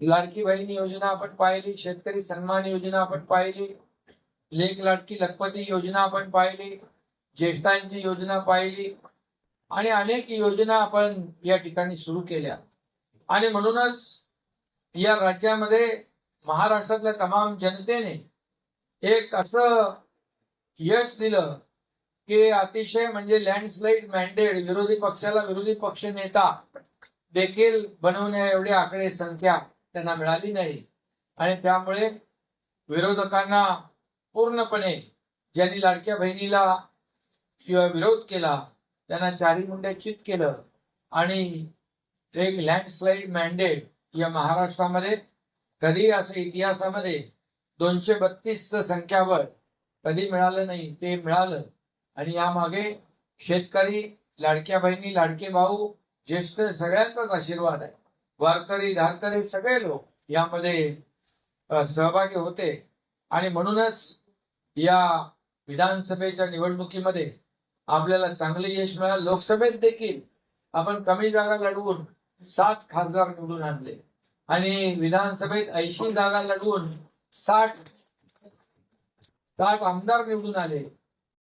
लाडकी बहीण योजना आपण पाहिली शेतकरी सन्मान योजना आपण पाहिली लेख लाडकी लखपती योजना आपण पाहिली ज्येष्ठांची योजना पाहिली आणि अनेक योजना आपण या ठिकाणी सुरू केल्या. आणि म्हणूनच या राज्यामध्ये महाराष्ट्रातल्या तमाम जनतेने एक असं यश दिलं की अतिशय म्हणजे लँडस्लाईड मॅन्डेट विरोधी पक्षाला विरोधी पक्ष नेता देखील बनवण्या एवढी आकडे संख्या त्यांना मिळाली नाही. आणि त्यामुळे विरोधकांना पूर्णपणे ज्यांनी लाडक्या बहिणीला किंवा विरोध केला त्यांना चारी मुंड्याचित केलं आणि एक लँडस्लाईड मॅन्डेट या महाराष्ट्रामध्ये कधी असं इतिहासामध्ये दोनशे बत्तीस संख्याबळ कधी मिळालं नाही ते मिळालं. आणि यामागे शेतकरी लाडक्या बहिणी लाडके भाऊ ज्येष्ठ सगळ्यांचाच आशीर्वाद आहे. वारकरी धारकरी सगळे लोक यामध्ये सहभागी होते. आणि म्हणूनच या विधानसभेच्या निवडणुकीमध्ये आपल्याला चांगले यश मिळालं. लोकसभेत देखील आपण कमी जागा लढवून सात खासदार निवडून आणले. आणि विधानसभेत ऐंशी जागा लढवून साठ साठ आमदार निवडून आले.